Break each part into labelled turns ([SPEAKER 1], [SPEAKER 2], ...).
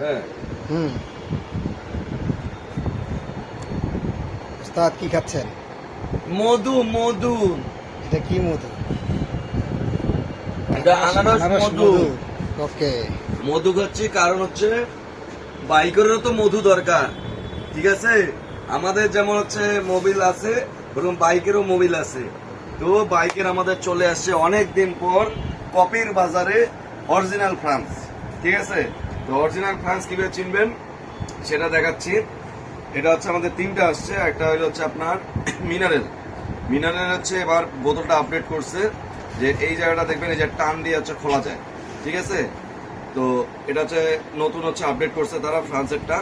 [SPEAKER 1] হ্যাঁ।
[SPEAKER 2] হুম। কি খাচ্ছেন?
[SPEAKER 1] মধু মধু।
[SPEAKER 2] এটা কি মধু?
[SPEAKER 1] এটা আনারস মধু।
[SPEAKER 2] ওকে।
[SPEAKER 1] মধু খাচ্ছি কারণ হচ্ছে বাইকেরও তো মধু দরকার ঠিক আছে? আমাদের যেমন হচ্ছে মোবিল আছে ওরকম বাইকেরও মোবিল আছে। তো বাইকের আমাদের চলে আসছে অনেক দিন পর কপির বাজারে অরিজিনাল ফ্রান্স ঠিক আছে? অরিজিনাল ফ্রান্স কীভাবে চিনবেন, সেটা দেখাচ্ছি। এটা হচ্ছে আমাদের তিনটা আসছে, একটা হলো হচ্ছে আপনার মিনারেল। মিনারেল হচ্ছে এবার বোতলটা আপডেট করছে, যে এই জায়গাটা দেখবেন, এই যে টান দিয়ে হচ্ছে খোলা যায়। ঠিক আছে? তো এটা হচ্ছে নতুন হচ্ছে আপডেট করছে তারা ফ্রান্সেরটা।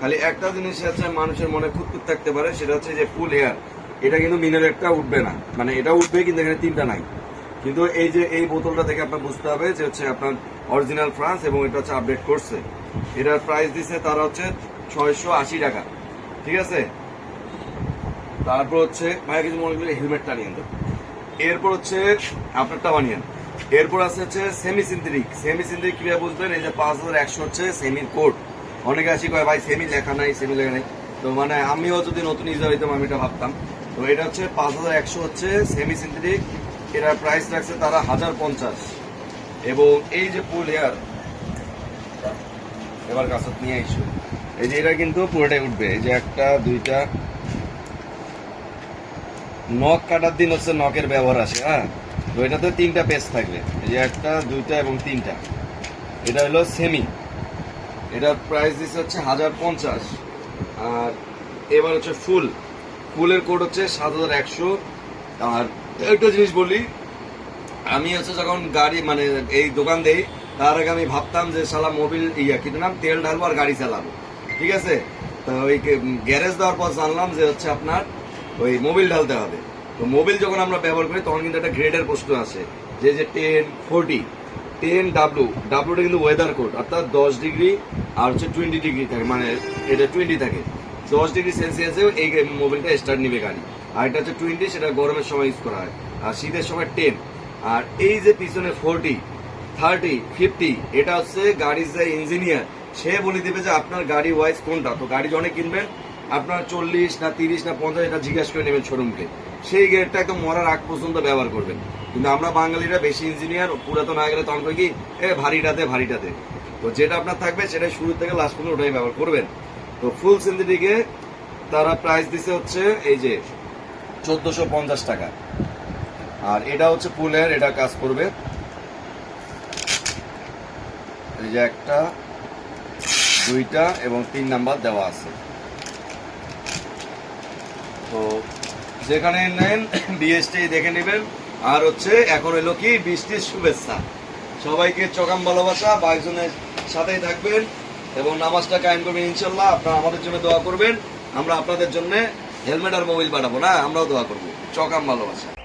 [SPEAKER 1] খালি একটা জিনিস আছে মানুষের মনে খুঁতখুত থাকতে পারে, সেটা হচ্ছে যে ফুল এয়ার এটা কিন্তু মিনারেলটা উঠবে না। মানে এটা উঠবে কিন্তু এখানে তিনটা নাই। কিন্তু এই যে, এই বোতলটা দেখে আপনার বুঝতে হবে যে হচ্ছে আপনার অরিজিনাল ফ্রান্স এবং এটা হচ্ছে আপডেট করছে। এটার প্রাইস দিছে তারা হচ্ছে ছয়শো আশি টাকা। ঠিক আছে? তারপর হচ্ছে ভাই কিছু মনে করি হেলমেটটা নিয়ে এরপর হচ্ছে আপনারটা বানিয়েন এরপর আছে হচ্ছে সেমি সিন্থেটিক সেমি সিন্থেটিক কীভাবে বুঝবেন? এই যে পাঁচ হাজার একশো হচ্ছে সেমির কোড অনেকে আসি কয়, ভাই সেমি লেখা নাই সেমি লেখা নাই। তো মানে আমিও যদি নতুন ইউজার হইতাম, আমি এটা ভাবতাম। তো এটা হচ্ছে পাঁচ হাজার একশো হচ্ছে সেমি সিন্থেটিক এটার প্রাইস রাখছে তারা হাজার পঞ্চাশ। এবং এই যে ফুল হেয়ার এবার কাছে নিয়ে আইসো। এই যে এটা কিন্তু পুরোটাই উঠবে। এই যে একটা, দুইটা নখ কাটার দিন হচ্ছে নখের ব্যবহার আসে হ্যাঁ? তো এটাতে তিনটা পেজ থাকবে। এই যে একটা, দুইটা এবং তিনটা। এটা হলো সেমি এটার প্রাইস দিচ্ছে হচ্ছে হাজার পঞ্চাশ। আর এবার হচ্ছে ফুল ফুলের কোড হচ্ছে সাত হাজার একশো আর একটা জিনিস বলি, আমি হচ্ছে যখন গাড়ি মানে এই দোকান দেই, তার আগে আমি ভাবতাম যে সালা মোবিল ইয়া কিন্তু নাম? তেল ঢালবো আর গাড়ি চালাবো। ঠিক আছে? তো ওই গ্যারেজ দেওয়ার পর জানলাম যে হচ্ছে আপনার ওই মোবিল ঢালতে হবে। তো মোবিল যখন আমরা ব্যবহার করি, তখন কিন্তু একটা গ্রেডের প্রশ্ন আসে। যে যে টেন ফোরটি, টেন ডাব্লু, ডাব্লুটা কিন্তু ওয়েদার কোড অর্থাৎ দশ ডিগ্রি আর হচ্ছে টোয়েন্টি ডিগ্রি থাকে মানে এটা টোয়েন্টি থাকে। দশ ডিগ্রি সেলসিয়াসেও এই মোবিলটা স্টার্ট নিবে গাড়ি। আর এটা হচ্ছে টোয়েন্টি সেটা গরমের সময় ইউজ করা হয়। আর শীতের সময় টেন আর এই যে পিছনে ফোরটি থার্টি ফিফটি এটা হচ্ছে গাড়ির যে ইঞ্জিনিয়ার সে বলে দেবে যে আপনার গাড়ি ওয়াইজ কোনটা? তো গাড়ি যখন কিনবেন, আপনার চল্লিশ না তিরিশ না পঞ্চাশ, এটা জিজ্ঞাসা করে নেবেন শোরুমকে সেই গেটটা একদম মরার আগ পর্যন্ত ব্যবহার করবেন। কিন্তু আমরা বাঙালিরা বেশি ইঞ্জিনিয়ার পুরাতন হয়ে গেলে তখন কি? এ ভারীটাতে ভারীটাতে। তো যেটা আপনার থাকবে সেটা শুরু থেকে লাস্ট পর্যন্ত ওটাই ব্যবহার করবেন। তো ফুল সিন্থেটিকে তারা প্রাইস দিছে হচ্ছে এই যে চোদ্দশো পঞ্চাশ টাকা। আর এটা হচ্ছে পুলের এটা কাজ করবে। এই যে একটা, দুইটা এবং তিন নাম্বার দেওয়া আছে। তো যেখানে নেন, বিএসটি দেখে নেবেন। আর হচ্ছে, এখন এলো কি, বৃষ্টির শুভেচ্ছা। সবাইকে চকাম ভালোবাসা বাইকজনের সাথেই থাকবেন এবং নামাজটা কায়েম করবেন, ইনশাল্লাহ। আপনারা আমাদের জন্য দোয়া করবেন। আমরা আপনাদের জন্য হেলমেট আর মোবাইল পাঠাবো না আমরাও দোয়া করব। চকাম ভালোবাসা।